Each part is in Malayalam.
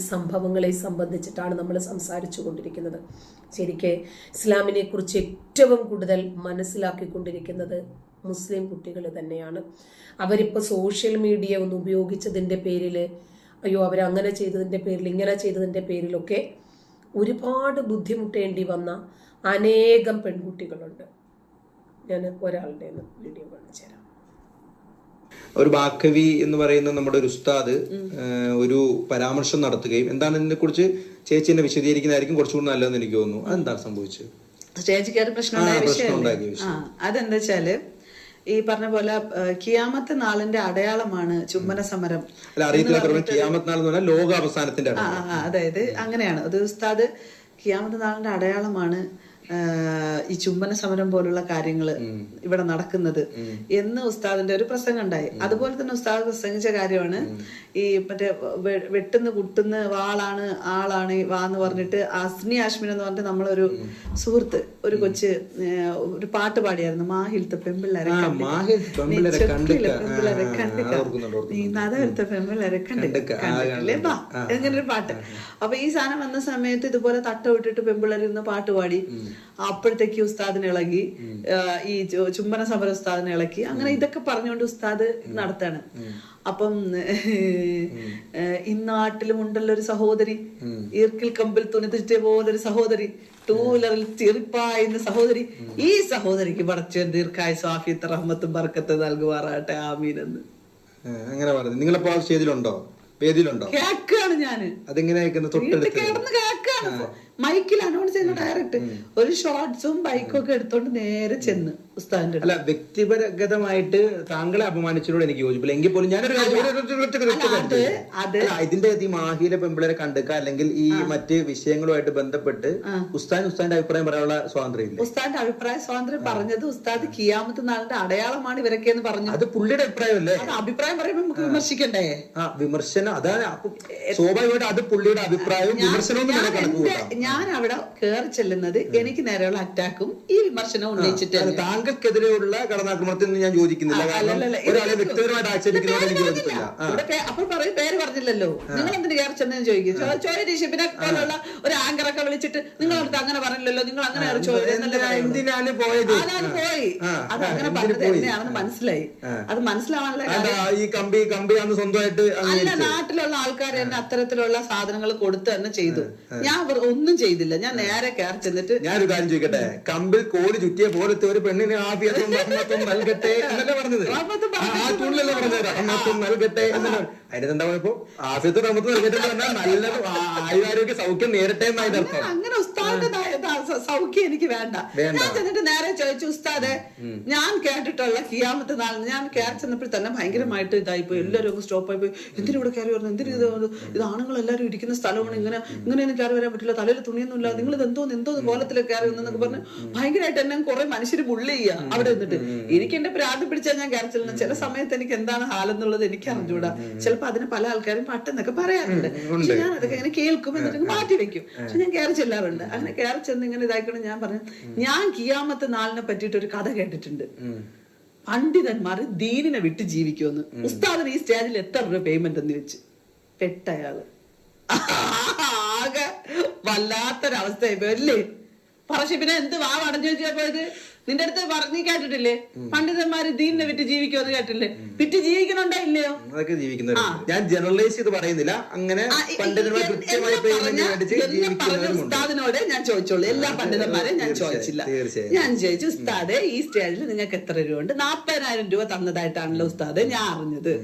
സംഭവങ്ങളെ സംബന്ധിച്ചിട്ടാണ് നമ്മൾ സംസാരിച്ചു കൊണ്ടിരിക്കുന്നത്. ശരിക്ക് ഇസ്ലാമിനെ കുറിച്ച് ഏറ്റവും കൂടുതൽ മനസ്സിലാക്കിക്കൊണ്ടിരിക്കുന്നത് മുസ്ലിം കുട്ടികൾ തന്നെയാണ്. അവരിപ്പോൾ സോഷ്യൽ മീഡിയ ഒന്ന് ഉപയോഗിച്ചതിന്റെ പേരിൽ അയ്യോ അവരങ്ങനെ ചെയ്തതിന്റെ പേരിൽ ഇങ്ങനെ ചെയ്തതിന്റെ പേരിലൊക്കെ ഒരുപാട് ബുദ്ധിമുട്ടേണ്ടി വന്ന അനേകം പെൺകുട്ടികളുണ്ട്. ഞാൻ ഒരാളുടെ വീഡിയോ കാണിച്ചു തരാം. ഒരു ബാക്കവി എന്ന് പറയുന്ന നമ്മുടെ ഒരു ഉസ്താദ് ഒരു പരാമർശം നടത്തുകയും എന്താണ് ഇതിനെ കുറിച്ച് ചേച്ചി എന്നെ വിശദീകരിക്കുന്നതായിരിക്കും കുറച്ചുകൂടി നല്ലതെന്ന് എനിക്ക് തോന്നുന്നു. അതെന്താണ് സംഭവിച്ചത്? ചേച്ചിക്ക് ഒരു പ്രശ്നം. അതെന്താ വെച്ചാൽ ഈ പറഞ്ഞ പോലെ കിയാമത്ത് നാളിന്റെ അടയാളമാണ് ചുംബന സമരം ലോക അവസാനത്തിന്റെ അതായത് അങ്ങനെയാണ്. അത് ഉസ്താദ് കിയാമത്ത് നാളിന്റെ അടയാളമാണ് ഈ ചുംബന സമരം പോലുള്ള കാര്യങ്ങൾ ഇവിടെ നടക്കുന്നത് എന്ന് ഉസ്താദിന്റെ ഒരു പ്രസംഗം ഉണ്ടായി. അതുപോലെ തന്നെ ഉസ്താദ് പ്രസംഗിച്ച കാര്യമാണ് ഈ മറ്റേ വെട്ടുന്ന കുട്ടുന്ന വാളാണ് ആളാണ് വാന്ന് വാ എന്ന് പറഞ്ഞിട്ട് അസ്മി ആശ്മിൻ എന്ന് പറഞ്ഞിട്ട് നമ്മളൊരു സുഹൃത്ത് ഒരു കൊച്ച് ഒരു പാട്ട് പാടിയായിരുന്നു. മാഹിൽത്തെ പെമ്പിള്ളേരെ പെമ്പിള്ളേരെ നീ ചെക്കിലെ കണ്ടിക്ക. പെമ്പിള്ളേരെ ആ, കണ്ടിക്ക. അത് ഓർക്കുന്നുണ്ട്, ഓർക്കുന്നുണ്ട്. നീ നദവരുത്ത പെമ്പിള്ളേരെ കണ്ടിക്ക. കണ്ടിക്ക. ആ, കണ്ടിട്ടില്ലേ? ബാ. അങ്ങനെ ഒരു പാട്ട്. അപ്പൊ ഈ സാധനം വന്ന സമയത്ത് ഇതുപോലെ തട്ട വിട്ടിട്ട് പെമ്പിള്ളേർ പാട്ട് പാടി. അപ്പോഴത്തേക്ക് ഉസ്താദിന് ഇളകി ഈ ചുംബന സമര ഉസ്താദിനെ ഇളക്കി അങ്ങനെ ഇതൊക്കെ പറഞ്ഞുകൊണ്ട് ഉസ്താദ് നടത്താണ്. അപ്പം ഇന്ന് ഇന്നാട്ടിലും ഉണ്ടല്ലോ ഒരു സഹോദരി. ഈർക്കിൽ കമ്പിൽ തുണിതിറ്റ പോലൊരു സഹോദരി. ടൂ വീലറിൽ ചെറുപ്പായുന്ന സഹോദരി. ഈ സഹോദരിക്ക് പറച്ചു ദീർഘായ സ്വാഫിത്ത് റഹ്മത്തും ബർക്കത്ത് നൽകുവാറാട്ടെ ആമീൻ എന്ന് അങ്ങനെ പറഞ്ഞു നിങ്ങളെ കേൾക്കാണ് സ്റ്റേജിലുണ്ടോ? വേദിയിലുണ്ടോ കേക്കാണ് ഞാൻ. അതെങ്ങനെ കേൾക്കുന്നത്? വീട്ടിൽ തൊട്ടടുത്ത് കിടന്ന് മൈക്കിൽ അനൗൺസ് ചെയ്യുന്ന ഡയറക്റ്റ് ഒരു ഷോർട്സും ബൈക്കും ഒക്കെ എടുത്തോണ്ട് നേരെ ചെന്ന് ഉസ്താദിന്റെ. അല്ല വ്യക്തിപരഗതമായിട്ട് താങ്കളെ അപമാനിച്ചതിനോട് എനിക്ക് യോജിപ്പില്ല. എങ്കിൽ പോലും ഞാനൊരു ഇതിന്റെ ഈ മാഹിയിലെ പെമ്പിളരെ കണ്ടുക അല്ലെങ്കിൽ ഈ മറ്റ് വിഷയങ്ങളുമായിട്ട് ബന്ധപ്പെട്ട് ഉസ്താൻ ഉസ്താന്റെ അഭിപ്രായം പറയാനുള്ള സ്വാതന്ത്ര്യം ഇല്ല ഉസ്താന്റെ അഭിപ്രായ സ്വാതന്ത്ര്യം പറഞ്ഞത് ഉസ്താദ് കിയാമത്ത് നാളിന്റെ അടയാളമാണ് ഇവരൊക്കെ എന്ന് പറഞ്ഞു. അത് പുള്ളിയുടെ അഭിപ്രായമല്ലേ? അഭിപ്രായം പറയുമ്പോൾ നമുക്ക് വിമർശിക്കണ്ടേ? ആ വിമർശനം അതാണ്. സ്വാഭാവികമായിട്ട് അത് പുള്ളിയുടെ അഭിപ്രായവും വിമർശനവും എന്റെ- ഞാൻ അവിടെ കയറി ചെല്ലുന്നത് എനിക്ക് നേരെയുള്ള അറ്റാക്കും ഈ വിമർശനവും ഉന്നയിച്ചിട്ട് താങ്കൾക്കെതിരെയുള്ള കടന്നാക്രമണത്തിൽ ഞാൻ യോജിക്കുന്നില്ല പേ- അപ്പോൾ പറയും പേര് പറഞ്ഞില്ലല്ലോ. നിങ്ങൾ എന്തിനു കയറി ചെന്നെന്ന് ചോദിക്കും? ചോ- ചോദ്യ ഷിപ്പിനെ പോലുള്ള ഒരു ആങ്കറൊക്കെ വിളിച്ചിട്ട് നിങ്ങൾ അടുത്ത് അങ്ങനെ പറഞ്ഞില്ലല്ലോ നിങ്ങൾ അങ്ങനെ. എന്തിനാണ് പോയത്? അതാണ് പോയി. അത് അങ്ങനെ പറഞ്ഞത്? എന്നെയാണെന്ന് മനസ്സിലായി. അത് മനസ്സിലാവാനുള്ള ഈ കമ്പി സ്വന്തമായിട്ട് അല്ല നാട്ടിലുള്ള ആൾക്കാർ തന്നെ അത്തരത്തിലുള്ള സാധനങ്ങൾ കൊടുത്തു തന്നെ ചെയ്തു. ഞാൻ വെറു- ഒന്നും ചെയ്തില്ല. ഞാൻ നേരെ കയറി ചെന്നിട്ട് ഞാനൊരു കാര്യം ചോദിക്കട്ടെ? കമ്പിൽ കോടി ചുറ്റിയ പോലത്തെ ഒരു പെണ്ണിന് നൽകട്ടെ എന്നല്ലേ പറഞ്ഞത്? ആ, പറഞ്ഞത്? നൽകട്ടെ നൽകട്ടെ എന്ന് പറഞ്ഞാൽ നല്ല ആയുരാരോഗ്യ സൗഖ്യം നേരട്ടെ എന്ന് അർത്ഥം. അങ്ങനെ ഉസ്താദിന്റെ സൗഖ്യം എനിക്ക് വേണ്ട. ഞാൻ ചെന്നിട്ട് നേരെ ചോദിച്ചു ഉസ്താദെ ഞാൻ കേട്ടിട്ടുള്ള കിയാമത്തെ നാൾ ഞാൻ കയറി ചെന്നപ്പോൾ തന്നെ ഭയങ്കരമായിട്ട് ഇതായി പോയി എല്ലാവരും സ്റ്റോപ്പ് ആയി പോയി എന്തിനു ഇവിടെ കയറി വരുന്നത്? എന്തിനു ഇത്? ഇത് ആണുങ്ങൾ എല്ലാവരും ഇരിക്കുന്ന സ്ഥലമാണ്. ഇങ്ങനെ ഇങ്ങനെ കയറി വരാൻ പറ്റില്ല തലയിൽ തുണിയൊന്നും ഇല്ല നിങ്ങൾ ഇത് എന്തോ എന്തോ കോലത്തിലൊക്കെ അറിയുന്നൊക്കെ പറഞ്ഞ് ഭയങ്കരമായിട്ട് എന്നെ കുറെ മനുഷ്യർ ബുള്ളി ചെയ്യുക അവിടെ നിന്നിട്ട്. എനിക്ക് എന്റെ പ്രാന്ത് പിടിച്ചാൽ ഞാൻ ക്യാൻസൽ ചില സമയത്ത് എനിക്ക് എന്താണ് ഹാലെന്നുള്ളത് എനിക്ക് അറിഞ്ഞൂടാ. ചിലപ്പോ അതിന് പല ആൾക്കാരും പട്ടെന്നൊക്കെ പറയാറുണ്ട്. പക്ഷെ ഞാൻ അതൊക്കെ ഇങ്ങനെ കേൾക്കും എന്നിട്ട് മാറ്റി വെക്കും. പക്ഷെ ഞാൻ കയറി ചെല്ലാറുണ്ട്. അങ്ങനെ കയറി ചെന്ന് ഇങ്ങനെ ഇതായിക്കൊണ്ട് ഞാൻ പറഞ്ഞു ഞാൻ കിയാമത്തെ നാളിനെ പറ്റിയിട്ട് ഒരു കഥ കേട്ടിട്ടുണ്ട്. പണ്ഡിതന്മാർ ദീനിനെ വിട്ട് ജീവിക്കുമെന്ന്. ഉസ്താദിന് ഈ സ്റ്റേജിൽ എത്ര രൂപ പേയ്മെന്റ് എന്ന് വെച്ച് പെട്ടയാൾ. ആകെ വല്ലാത്തൊരവസ്ഥയായി പോയി. അല്ലേ? പക്ഷെ പിന്നെ എന്ത് വാ അടഞ്ഞു വെച്ചാ പോയത്? നിന്റെ അടുത്ത് നീ കേട്ടിട്ടില്ലേ? പണ്ഡിതന്മാര് ദീനിനെ വിറ്റ് ജീവിക്കുമെന്ന് കേട്ടില്ലേ വിറ്റ് ജീവിക്കണുണ്ടോ ഇല്ലയോ? അതൊക്കെ ഞാൻ ജനറലൈസ് ചെയ്ത് പറയുന്നില്ല. അങ്ങനെ ഉസ്താദിനോട് ഞാൻ ചോദിച്ചോളൂ. എല്ലാ പണ്ഡിതന്മാരെയും ഞാൻ ചോദിച്ചില്ല. ഞാൻ ചോദിച്ചു ഉസ്താദെ ഈ സ്റ്റേജിൽ നിങ്ങൾക്ക് എത്ര രൂപ ഉണ്ട്? നാപ്പതിനായിരം രൂപ തന്നതായിട്ടാണല്ലോ ഉസ്താദെ ഞാൻ അറിഞ്ഞത്.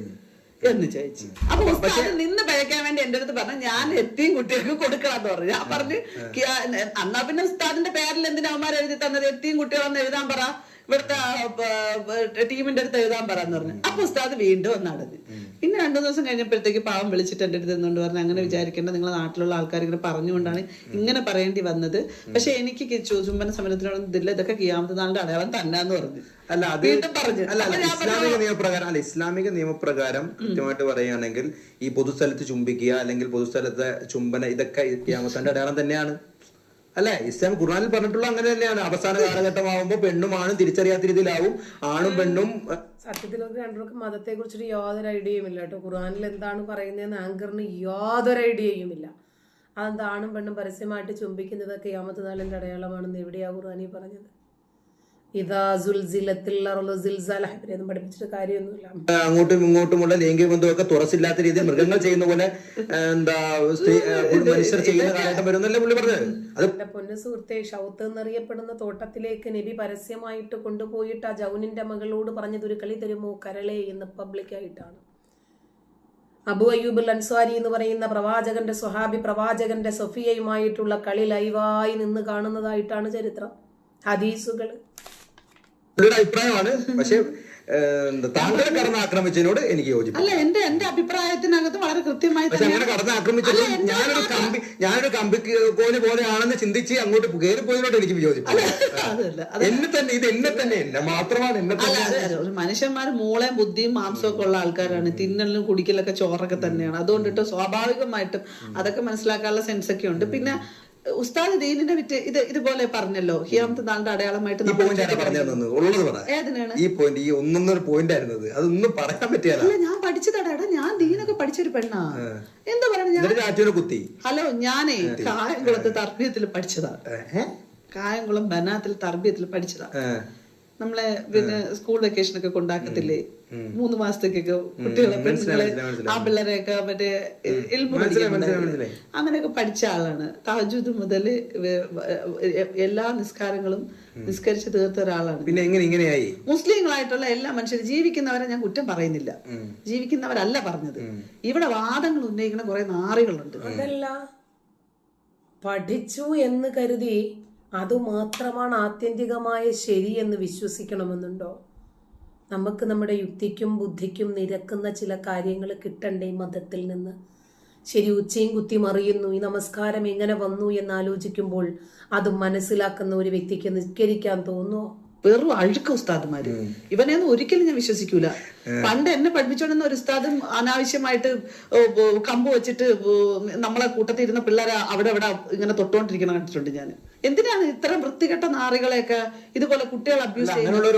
എന്ന് ചോദിച്ചു. അപ്പൊ ഉസ്താദ് നിന്ന് പഴയ്ക്കാൻ വേണ്ടി എന്റെ അടുത്ത് പറഞ്ഞു ഞാൻ എത്തിയും കുട്ടികൾക്ക് കൊടുക്കണമെന്ന് പറഞ്ഞു. ഞാൻ പറഞ്ഞു അന്നാ പിന്നെ ഉസ്താദിന്റെ പേരിൽ എന്തിനാ അവന്മാർ എഴുതി തന്നത്? എത്തിയും കുട്ടികളെന്ന് എഴുതാൻ പറ. ഇവിടുത്തെ ടീമിന്റെ അടുത്ത് എഴുതാൻ പറയാന്ന് പറഞ്ഞു. അപ്പൊ ഉസ്താദ് വീണ്ടും ഒന്ന് പിന്നെ രണ്ടു ദിവസം കഴിഞ്ഞപ്പോഴത്തേക്ക് പാവം വിളിച്ചിട്ട് എന്റെ അടുത്ത് നിന്നുകൊണ്ട് പറഞ്ഞു അങ്ങനെ വിചാരിക്കേണ്ട നിങ്ങളെ നാട്ടിലുള്ള ആൾക്കാർ ഇങ്ങനെ പറഞ്ഞുകൊണ്ടാണ് ഇങ്ങനെ പറയേണ്ടി വന്നത്. പക്ഷെ എനിക്ക് ചുംബന സമരത്തിനോടൊന്നും ഇതില്ല ഇതൊക്കെ കിയാമത്തെ നാളിന്റെ അടയാളം തന്നാന്ന് പറഞ്ഞു. അല്ല അത് അല്ല അല്ല ഇസ്ലാമിക നിയമപ്രകാരം അല്ല ഇസ്ലാമിക നിയമപ്രകാരം കൃത്യമായിട്ട് പറയുകയാണെങ്കിൽ ഈ പൊതുസ്ഥലത്ത് ചുംബിക്കുക അല്ലെങ്കിൽ പൊതുസ്ഥലത്തെ ചുംബന ഇതൊക്കെ ക്യാമത്തിന്റെ അടയാളം തന്നെയാണ്. അല്ലെ? ഇസ്ലാം ഖുർആാനിൽ പറഞ്ഞിട്ടുള്ള അങ്ങനെ തന്നെയാണ് അവസാന കാലഘട്ടമാകുമ്പോൾ പെണ്ണും ആണും തിരിച്ചറിയാത്ത രീതിയിലാവും. ആണും പെണ്ണും സത്യത്തിൽ രണ്ടുപേർക്ക് രണ്ടുപേർക്കും മതത്തെ കുറിച്ചൊരു യാതൊരു ഐഡിയയും ഇല്ല കേട്ടോ. ഖുർആാനിൽ എന്താണ് പറയുന്നതെന്ന് ആങ്കറിന് യാതൊരു ഐഡിയയും ഇല്ല അതെന്താണും പെണ്ണും പരസ്യമായിട്ട് ചുംബിക്കുന്നതൊക്കെ യാമത്ത് നാളിന്റെ അടയാളമാണെന്ന് എവിടെയാ ഖുർആാനി പറഞ്ഞത്? പഠിപ്പിച്ചിട്ട് കാര്യമൊന്നുമില്ല. അങ്ങോട്ടും ഇങ്ങോട്ടുമുള്ള ലൈംഗിക ബന്ധമൊക്കെ തുറസില്ലാത്ത രീതിയിൽ മൃഗങ്ങൾ ചെയ്യുന്ന പോലെ എന്താ സ്ത്രീ മനുഷ്യർ ചെയ്യുന്ന കാലഘട്ടം വരുന്നല്ലേ പുള്ളി പറഞ്ഞത്? അത് പൊന്നു സുഹൃത്തെ ഷൗത്ത് എന്നറിയപ്പെടുന്ന തോട്ടത്തിലേക്ക് നബി പരസ്യമായിട്ട് കൊണ്ടുപോയിട്ട് ആ ജൗനിന്റെ മകളോട് പറഞ്ഞത് ഒരു കളി തരുമോ? കരളെ എന്ന് പബ്ലിക്കായിട്ടാണ് അബു അയ്യൂബുൽ അൻസ്വാരി എന്ന് പറയുന്ന പ്രവാചകന്റെ സ്വഹാബി പ്രവാചകന്റെ സൊഫിയയുമായിട്ടുള്ള കളി ലൈവായി നിന്ന് കാണുന്നതായിട്ടാണ് ചരിത്രം. ഹദീസുകൾ പുള്ളിയുടെ അഭിപ്രായമാണ്. പക്ഷേ താങ്കളെ കടന്ന് ആക്രമിച്ചതിനോട് എനിക്ക് യോജിപ്പില്ല. അല്ല എന്റെ എന്റെ അഭിപ്രായത്തിനകത്ത് വളരെ കൃത്യമായി പക്ഷെ അങ്ങനെ കടന്ന് ആക്രമിച്ചത് ഞാനൊരു കമ്പി ഞാനൊരു കമ്പി കോൽ പോലെയാണെന്ന് ചിന്തിച്ച് അങ്ങോട്ട് കയറി പോയതിനോട് എനിക്ക് അത് എന്നെ തന്നെ ഇത് എന്നെ തന്നെ എന്നെ മാത്രമാണ് എന്നെ ഒരു മനുഷ്യന്മാർ മൂളയും ബുദ്ധിയും മാംസവും ഒക്കെ ഉള്ള ആൾക്കാരാണ്. തിന്നലിനും കുടിക്കലൊക്കെ ചോറൊക്കെ തന്നെയാണ്. അതുകൊണ്ടിട്ട് സ്വാഭാവികമായിട്ടും അതൊക്കെ മനസ്സിലാക്കാനുള്ള സെൻസ് ഒക്കെ ഉണ്ട്. പിന്നെ ഉസ്താദ് ദീനിനെ വിറ്റ് ഇത് ഇതുപോലെ പറഞ്ഞല്ലോ. ഹിയാമത്ത് നാളിന്റെ അടയാളമായിട്ട് ഏതിനാണ്? ഈ പോയിന്റ് ഈ ഒന്നൊന്നൊരു പോയിന്റ് ആയിരുന്നത്. അതൊന്നും പറയാൻ പറ്റിയല്ല. അല്ല ഞാൻ പഠിച്ചതാടാ. ഞാൻ ദീനൊക്കെ പഠിച്ചൊരു പെണ്ണാ. എന്താ പറയണ? കുത്തി. ഹലോ ഞാനേ കായംകുളത്ത് തർബീയത്തിൽ പഠിച്ചതാ? കായംകുളം ബനാത്തിൽ തർബീയത്തിൽ പഠിച്ചതാ. നമ്മളെ പിന്നെ സ്കൂൾ വെക്കേഷൻ ഒക്കെ കൊണ്ടാക്കത്തില്ലേ? മൂന്ന് മാസത്തേക്കൊക്കെ കുട്ടികളെ പെൺകുട്ടികളെ. ആ പിള്ളേരെയൊക്കെ മറ്റേ. അങ്ങനെയൊക്കെ പഠിച്ച ആളാണ്. താജുദ് മുതൽ എല്ലാ നിസ്കാരങ്ങളും നിസ്കരിച്ച് തീർത്ത ഒരാളാണ്. പിന്നെ എങ്ങനെ ഇങ്ങനെയായി? മുസ്ലിങ്ങളായിട്ടുള്ള എല്ലാ മനുഷ്യരും ജീവിക്കുന്നവരെ ഞാൻ കുറ്റം പറയുന്നില്ല. ജീവിക്കുന്നവരല്ല പറഞ്ഞത്. ഇവിടെ വാദങ്ങൾ ഉന്നയിക്കുന്ന കുറെ നാറികളുണ്ട്. അതല്ല. പഠിച്ചു എന്ന് കരുതി അതുമാത്രമാണ് ആത്യന്തികമായ ശരി എന്ന് വിശ്വസിക്കണമെന്നുണ്ടോ? നമുക്ക് നമ്മുടെ യുക്തിക്കും ബുദ്ധിക്കും നിരക്കുന്ന ചില കാര്യങ്ങൾ കിട്ടണ്ടേ മതത്തിൽ നിന്ന്? ശരി ഉച്ചയും കുത്തി മറിയുന്നു ഈ നമസ്കാരം എങ്ങനെ വന്നു എന്ന് ആലോചിക്കുമ്പോൾ അത് മനസ്സിലാക്കുന്ന ഒരു വ്യക്തിക്ക് നിസ്കരിക്കാൻ തോന്നുമോ വെറും അഴുക്ക ഉസ്താദുമാര്. ഇവനെയൊന്നും ഒരിക്കലും ഞാൻ വിശ്വസിക്കൂല. പണ്ട് എന്നെ പഠിപ്പിച്ചോണ്ടെന്ന ഒരു ഉസ്താദും അനാവശ്യമായിട്ട് കമ്പ് വെച്ചിട്ട് നമ്മളെ കൂട്ടത്തിൽ ഇരുന്ന പിള്ളേരെ അവിടെ അവിടെ ഇങ്ങനെ തൊട്ടുകൊണ്ടിരിക്കണ കണ്ടിട്ടുണ്ട് ഞാൻ എന്തിനാണ് ഇത്തരം വൃത്തികെട്ട നാറികളെയൊക്കെ ഇതുപോലെ കുട്ടികൾ അബ്യൂസ് ചെയ്യുന്നത്?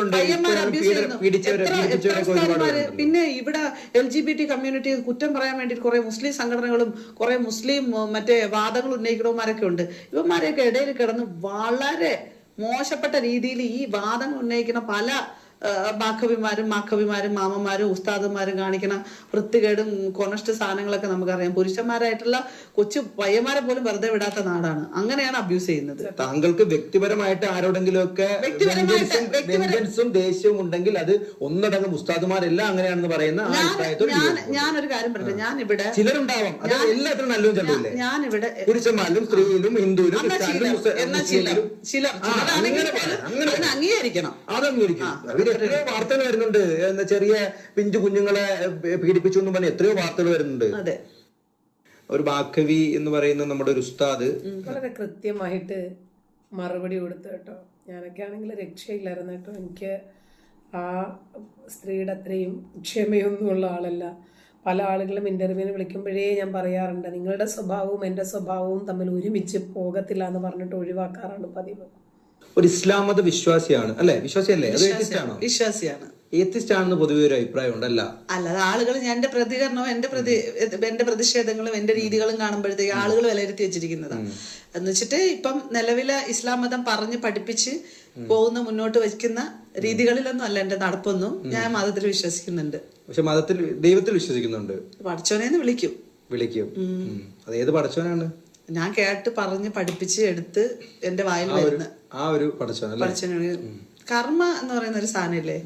അബ്യൂസ് ചെയ്യുന്നു. പിന്നെ ഇവിടെ L G B T community കുറ്റം പറയാൻ വേണ്ടി കുറെ മുസ്ലിം സംഘടനകളും കുറെ മുസ്ലിം മറ്റേ വാദങ്ങൾ ഉന്നയിക്കണവന്മാരൊക്കെ ഉണ്ട്. ഇവന്മാരെയൊക്കെ ഇടയിൽ കിടന്ന് വളരെ മോശപ്പെട്ട രീതിയിൽ ഈ വാദങ്ങൾ ഉന്നയിക്കുന്ന പല മാഖവിമാരും മാഖവിമാരും മാമന്മാരും ഉസ്താദന്മാരും കാണിക്കുന്ന വൃത്തികേടും കൊനഷ്ട സാധനങ്ങളൊക്കെ നമുക്കറിയാം. പുരുഷന്മാരായിട്ടുള്ള കൊച്ചു പയ്യന്മാരെ പോലും വെറുതെ വിടാത്ത നാടാണ്. അങ്ങനെയാണ് അബ്യൂസ് ചെയ്യുന്നത്. താങ്കൾക്ക് വ്യക്തിപരമായിട്ട് ആരോടെങ്കിലും ഒക്കെ വെഞ്ചൻസും ദേഷ്യവും ഉണ്ടെങ്കിൽ അത് ഒന്നടങ്കം ഉസ്താദുമാരെല്ലാം അങ്ങനെയാണെന്ന് പറയുന്ന. ഞാനൊരു കാര്യം പറയട്ടെ. ഞാൻ ഇവിടെ ചിലരുണ്ടാവാം. അത് എല്ലാത്തിനും നല്ലതും ഞാനിവിടെ പുരുഷന്മാരിലും സ്ത്രീയിലും ഹിന്ദുവിലും അംഗീകരിക്കണം ക്രിസ്ത്യാനിലും അങ്ങനെ അതിനെ പറയാം. അംഗീകരിക്കണം. എത്രയോ വാർത്തകൾ വരുന്നുണ്ട്. ചെറിയ പിഞ്ചു കുഞ്ഞുങ്ങളെ പീഡിപ്പിച്ചു എന്ന് പറഞ്ഞ് എത്രയോ വാർത്തകൾ വരുന്നുണ്ട്. അതെ. ഒരു ബാക്കവി എന്ന് പറയുന്ന നമ്മുടെ ഒരു ഉസ്താദ്. വളരെ കൃത്യമായിട്ട് മറുപടി കൊടുത്തു കേട്ടോ. ഞാനൊക്കെ ആണെങ്കിൽ രക്ഷയില്ലായിരുന്നു കേട്ടോ. എനിക്ക് ആ സ്ത്രീയുടെ അത്രയും ക്ഷമയൊന്നുമുള്ള ആളല്ല. പല ആളുകളും ഇന്റർവ്യൂവിന് വിളിക്കുമ്പോഴേ ഞാൻ പറയാറുണ്ട് നിങ്ങളുടെ സ്വഭാവവും എന്റെ സ്വഭാവവും തമ്മിൽ ഒരുമിച്ച് പോകത്തില്ല എന്ന് പറഞ്ഞിട്ട് ഒഴിവാക്കാറാണ് പതിവ്. ഒരു ഇസ്ലാം മത വിശ്വാസിയാണ് അല്ലെ? വിശ്വാസിയല്ലേ? അത് ഏത്തിസ്റ്റ് ആണോ വിശ്വാസിയാണ്. ഏത്തിസ്റ്റ് ആണെന്ന് പൊതുവെ ഒരു അഭിപ്രായം ഉണ്ടല്ല. അല്ല ആളുകൾ എന്റെ പ്രതികരണവും എന്റെ പ്രതി എന്റെ പ്രതിഷേധങ്ങളും എന്റെ രീതികളും കാണുമ്പോഴത്തേക്ക് ആളുകൾ വിലയിരുത്തി വെച്ചിരിക്കുന്നതാണ് എന്ന് വെച്ചിട്ട് ഇപ്പം നിലവിലെ ഇസ്ലാം മതം പറഞ്ഞ് പഠിപ്പിച്ച് പോകുന്ന മുന്നോട്ട് വയ്ക്കുന്ന രീതികളിലൊന്നും അല്ല എന്റെ നടപ്പൊന്നും ഞാൻ മതത്തിൽ വിശ്വസിക്കുന്നുണ്ട്. പക്ഷെ മതത്തിൽ ദൈവത്തിൽ വിശ്വസിക്കുന്നുണ്ട്. പഠിച്ചോനെ വിളിക്കും. വിളിക്കും. അത് ഏത് പടച്ചവനാണ് ഞാൻ കേട്ട് പറഞ്ഞ് പഠിപ്പിച്ച് എടുത്ത് എന്റെ വായിൽ വരുന്ന ആ ഒരു കർമ്മ എന്ന് പറയുന്ന ഒരു സാധനമില്ലേ?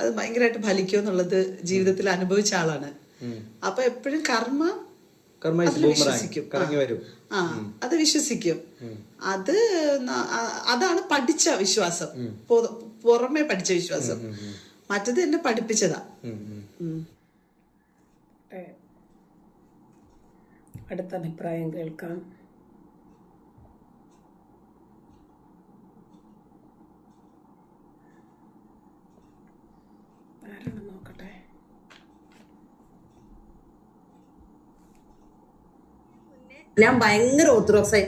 അത് ഭയങ്കരമായിട്ട് ഫലിക്കും എന്നുള്ളത് ജീവിതത്തിൽ അനുഭവിച്ച ആളാണ്. അപ്പൊ എപ്പോഴും കർമ്മ വിശ്വസിക്കും. ആ. അത് വിശ്വസിക്കും. അത് അതാണ് പഠിച്ച വിശ്വാസം. പുറമെ പഠിച്ച വിശ്വാസം. മറ്റത് എന്നെ പഠിപ്പിച്ചതാ. അടുത്ത അഭിപ്രായം കേൾക്കാം. ആരാണ് നോക്കട്ടെ? ഞാൻ ഭയങ്കര ഓർത്തഡോക്സ്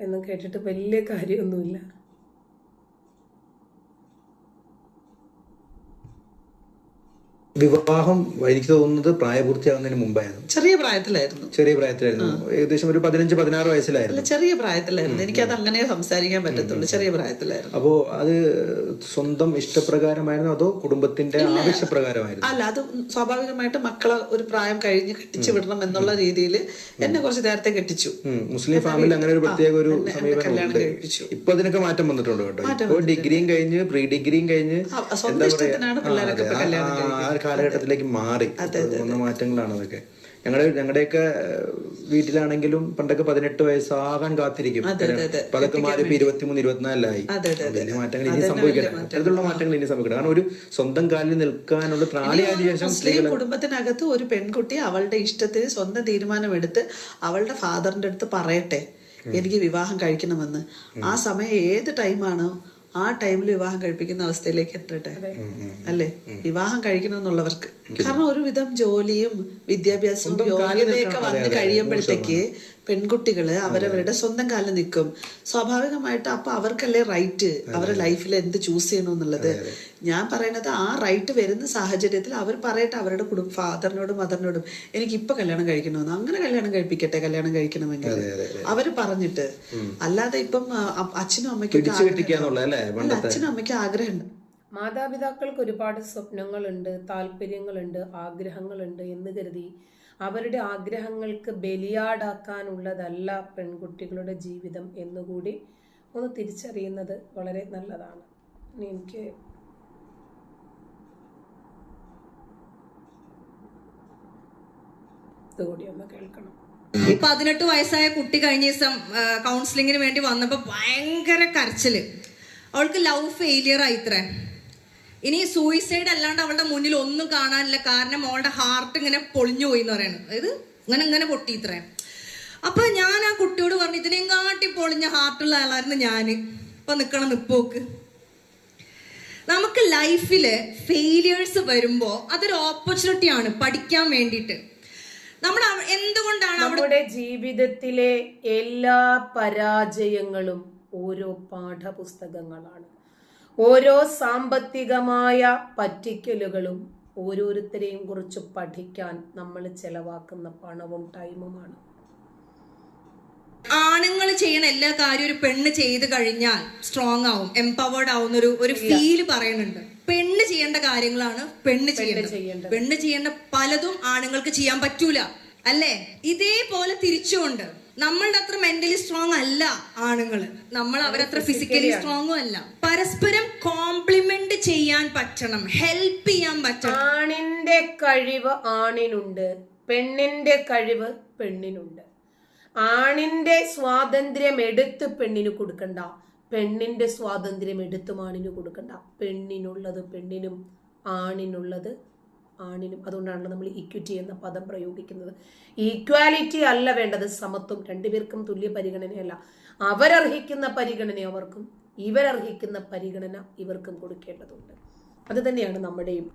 എന്ന് കേട്ടിട്ട് വലിയ കാര്യമൊന്നുമില്ല. വിവാഹം എനിക്ക് തോന്നുന്നത് പ്രായപൂർത്തിയാവുന്നതിന് മുമ്പായിരുന്നു. ചെറിയ പ്രായത്തിലായിരുന്നു. ചെറിയ പ്രായത്തിലായിരുന്നു. ഏകദേശം ഒരു പതിനഞ്ച് പതിനാറ് വയസ്സിലായിരുന്നു. ചെറിയ പ്രായത്തിലായിരുന്നു. എനിക്കത് അങ്ങനെ സംസാരിക്കാൻ പറ്റത്തുള്ളൂ. ചെറിയ പ്രായത്തിലായിരുന്നു. അപ്പോ അത് സ്വന്തം ഇഷ്ടപ്രകാരമായിരുന്നു? അതോ കുടുംബത്തിന്റെ ആവശ്യപ്രകാരമായിരുന്നു? അല്ല അത് സ്വാഭാവികമായിട്ട് മക്കളെ ഒരു പ്രായം കഴിഞ്ഞ് കെട്ടിച്ചു വിടണം എന്നുള്ള രീതിയിൽ എന്നെ കുറച്ച് നേരത്തെ കെട്ടിച്ചു. മുസ്ലിം ഫാമിലി അങ്ങനെ ഒരു പ്രത്യേക ഒരു സമീപനം. ഇപ്പൊ അതിനൊക്കെ മാറ്റം വന്നിട്ടുണ്ട് കേട്ടോ. ഇപ്പൊ ഡിഗ്രിയും കഴിഞ്ഞ് പ്രീ ഡിഗ്രിയും കഴിഞ്ഞ് സ്വന്തം ഇഷ്ടത്തിനാണ് പിള്ളേരൊക്കെ കാലഘട്ടത്തിലേക്ക് മാറി. വന്ന മാറ്റങ്ങളാണ് അതൊക്കെ. ഞങ്ങളുടെ ഞങ്ങളുടെയൊക്കെ വീട്ടിലാണെങ്കിലും പണ്ടൊക്കെ പതിനെട്ട് വയസ്സാകാൻ കാത്തിരിക്കും. പതൊക്കെ മാറി ഇപ്പൊ ഇരുപത്തിമൂന്ന് ഇരുപത്തിനാലിലായി. വലിയ മാറ്റങ്ങൾ ഇനി സംഭവിക്കണം അത്തരത്തിലുള്ള മാറ്റങ്ങൾ. ഇനി സംഭവിക്കണം കാരണം ഒരു സ്വന്തം കാലിൽ നിൽക്കാനുള്ള പ്രാണിയായ ശേഷം കുടുംബത്തിനകത്ത് ഒരു പെൺകുട്ടി അവളുടെ ഇഷ്ടത്തിന് സ്വന്തം തീരുമാനമെടുത്ത് അവളുടെ ഫാദറിന്റെ അടുത്ത് പറയട്ടെ. എനിക്ക് വിവാഹം കഴിക്കണമെന്ന്. ആ സമയം ഏത് ടൈമാണോ? ആ ടൈമിൽ വിവാഹം കഴിപ്പിക്കുന്ന അവസ്ഥയിലേക്ക് എത്തട്ടെ? അല്ലേ? വിവാഹം കഴിക്കണം എന്നുള്ളവർക്ക് കാരണം ഒരുവിധം ജോലിയും വിദ്യാഭ്യാസവും യോഗ്യതയൊക്കെ വന്ന് കഴിയുമ്പോഴത്തേക്ക് പെൺകുട്ടികൾ അവരവരുടെ സ്വന്തം കാലിൽ നിൽക്കും. സ്വാഭാവികമായിട്ട് അപ്പൊ അവർക്കല്ലേ റൈറ്റ്? അവരുടെ ലൈഫിൽ എന്ത് ചൂസ് ചെയ്യണമെന്നുള്ളത്? ഞാൻ പറയണത് ആ റൈറ്റ് വരുന്ന സാഹചര്യത്തിൽ അവർ പറയട്ടെ അവരുടെ കുടുംബ ഫാദറിനോടും മദറിനോടും എനിക്ക് ഇപ്പൊ കല്യാണം കഴിക്കണമെന്ന് അങ്ങനെ കല്യാണം കഴിപ്പിക്കട്ടെ കല്യാണം കഴിക്കണമെങ്കിൽ. അവർ പറഞ്ഞിട്ട് അല്ലാതെ ഇപ്പം അച്ഛനും അമ്മയ്ക്കും അച്ഛനും അമ്മയ്ക്കും ആഗ്രഹമുണ്ട് മാതാപിതാക്കൾക്ക് ഒരുപാട് സ്വപ്നങ്ങളുണ്ട് താല്പര്യങ്ങളുണ്ട് ആഗ്രഹങ്ങളുണ്ട് എന്ന് കരുതി അവരുടെ ആഗ്രഹങ്ങൾക്ക് ബലിയാടാക്കാനുള്ളതല്ല പെൺകുട്ടികളുടെ ജീവിതം എന്നുകൂടി ഒന്ന് തിരിച്ചറിയുന്നത് വളരെ നല്ലതാണ്. ഇനി എനിക്ക് ഇതുകൂടി ഒന്ന് കേൾക്കണം. ഈ പതിനെട്ട് വയസ്സായ കുട്ടി കഴിഞ്ഞ ദിവസം കൗൺസിലിങ്ങിന് വേണ്ടി വന്നപ്പോൾ ഭയങ്കര കരച്ചിൽ. അവൾക്ക് ലവ് ഫെയിലിയർ ആയിത്രേ ഇനി സൂയിസൈഡ് അല്ലാണ്ട് അവളുടെ മുന്നിൽ ഒന്നും കാണാനില്ല. കാരണം അവളുടെ ഹാർട്ട് ഇങ്ങനെ പൊളിഞ്ഞു പോയി എന്ന് പറയുന്നത്. അതായത് ഇങ്ങനെ ഇങ്ങനെ പൊട്ടി ഇത്ര. അപ്പൊ ഞാൻ ആ കുട്ടിയോട് പറഞ്ഞു ഇതിനെയും കാട്ടി പൊളിഞ്ഞ ഹാർട്ടുള്ള ആളായിരുന്നു ഞാൻ. ഇപ്പൊ നിക്കണം നിപ്പോക്ക് നമുക്ക് ലൈഫിൽ ഫെയിലിയേഴ്സ് വരുമ്പോ അതൊരു ഓപ്പർച്യൂണിറ്റി ആണ് പഠിക്കാൻ വേണ്ടിയിട്ട്. നമ്മൾ എന്തുകൊണ്ടാണ് നമ്മുടെ ജീവിതത്തിലെ എല്ലാ പരാജയങ്ങളും ഓരോ പാഠപുസ്തകങ്ങളാണ്. ഓരോ സാമ്പത്തികമായ പറ്റിക്കലുകളും ഓരോരുത്തരെയും കുറിച്ച് പഠിക്കാൻ നമ്മൾ ചെലവാക്കുന്ന പണവും ടൈമുമാണ്. ആണുങ്ങൾ ചെയ്യുന്ന എല്ലാ കാര്യവും ഒരു പെണ്ണ് ചെയ്ത് കഴിഞ്ഞാൽ സ്ട്രോങ് ആവും എംപവേർഡ് ആവുന്ന ഒരു ഒരു ഫീൽ പറയുന്നുണ്ട്. പെണ്ണ് ചെയ്യേണ്ട കാര്യങ്ങളാണ് പെണ്ണ് ചെയ്യേണ്ടത്. പെണ്ണ് ചെയ്യേണ്ട പലതും ആണുങ്ങൾക്ക് ചെയ്യാൻ പറ്റൂല. അല്ലേ? ഇതേപോലെ തിരിച്ചുകൊണ്ട് നമ്മളുടെ അത്ര മെന്റലി സ്ട്രോങ് അല്ല ആണുങ്ങൾ നമ്മൾ അവരത്ര ഫിസിക്കലി സ്ട്രോങ്ങും അല്ല. പരസ്പരം കോംപ്ലിമെന്റ് ചെയ്യാൻ പറ്റണം. ഹെൽപ്പ് ചെയ്യാൻ പറ്റണം. ആണിന്റെ കഴിവ് ആണിനുണ്ട് പെണ്ണിന്റെ കഴിവ് പെണ്ണിനുണ്ട്. ആണിന്റെ സ്വാതന്ത്ര്യം എടുത്ത് പെണ്ണിന് കൊടുക്കണ്ട. പെണ്ണിന്റെ സ്വാതന്ത്ര്യം എടുത്തും ആണിന് കൊടുക്കണ്ട. പെണ്ണിനുള്ളത് പെണ്ണിനും ആണിനുള്ളത് ആണിനും. അതുകൊണ്ടാണ് നമ്മൾ ഇക്വിറ്റി എന്ന പദം പ്രയോഗിക്കുന്നത്. ഈക്വാലിറ്റി അല്ല വേണ്ടത്. സമത്വം. രണ്ടുപേർക്കും തുല്യ പരിഗണനയല്ല. അവരർഹിക്കുന്ന പരിഗണന അവർക്കും ഇവരർഹിക്കുന്ന പരിഗണന ഇവർക്കും കൊടുക്കേണ്ടതുണ്ട്. അത് തന്നെയാണ് നമ്മുടെയും